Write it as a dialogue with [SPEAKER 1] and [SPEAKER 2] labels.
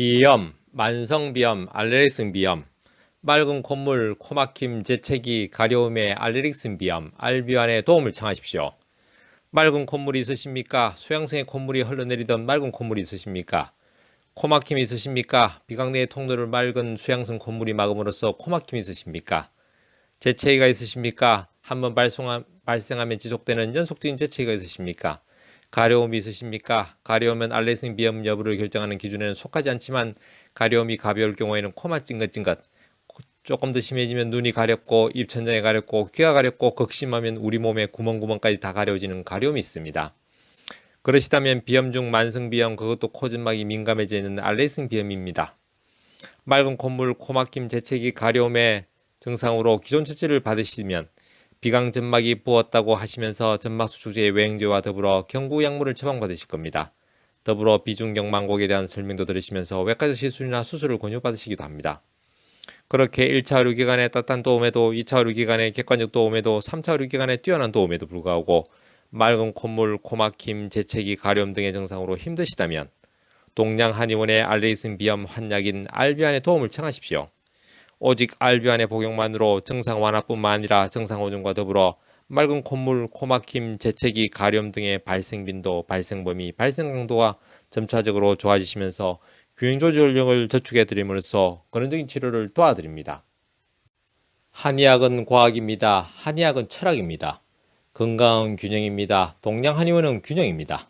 [SPEAKER 1] 비염, 만성비염, 알레르기성 비염, 맑은 콧물, 코막힘, 재채기, 가려움의 알레르기성 비염, 알비환에 도움을 청하십시오. 맑은 콧물이 있으십니까? 소양성의 콧물이 흘러내리던 맑은 콧물이 있으십니까? 코막힘이 있으십니까? 비강내의 통로를 맑은 수양성 콧물이 막음으로써 코막힘이 있으십니까? 재채기가 있으십니까? 한번 발생하면 지속되는 연속적인 재채기가 있으십니까? 가려움이 있으십니까? 가려우면 알레르기 비염 여부를 결정하는 기준에는 속하지 않지만 가려움이 가벼울 경우에는 코만 찡긋찡긋 코- 조금 더 심해지면 눈이 가렵고 입천장이 가렵고 귀가 가렵고 극심하면 우리 몸의 구멍구멍까지 다 가려워지는 가려움이 있습니다. 그러시다면 비염 중 만성 비염 그것도 코점막이 민감해지는 알레르기 비염입니다. 맑은 콧물, 코막힘, 재채기, 가려움의 증상으로 기존 처치를 받으시면 비강 점막이 부었다고 하시면서 점막 수축제의 외행제와 더불어 경구 약물을 처방받으실 겁니다. 더불어 비중경 망곡에 대한 설명도 들으시면서 외과적 시술이나 수술을 권유받으시기도 합니다. 그렇게 1차 의료기관의 따뜻한 도움에도 2차 의료기관의 객관적 도움에도 3차 의료기관의 뛰어난 도움에도 불구하고 맑은 콧물, 코막힘, 재채기, 가려움 등의 증상으로 힘드시다면 동양 한의원의 알레이슨 비염 환약인 알비안의 도움을 청하십시오. 오직 알비안의 복용만으로 증상 완화뿐만 아니라 증상 호전과 더불어 맑은 콧물, 코막힘, 재채기, 가려움 등의 발생 빈도, 발생 범위, 발생 강도가 점차적으로 좋아지시면서 균형 조절 연령을 저축해 드림으로써 근원적인 치료를 도와드립니다. 한의학은 과학입니다. 한의학은 철학입니다. 건강은 균형입니다. 동양 한의원은 균형입니다.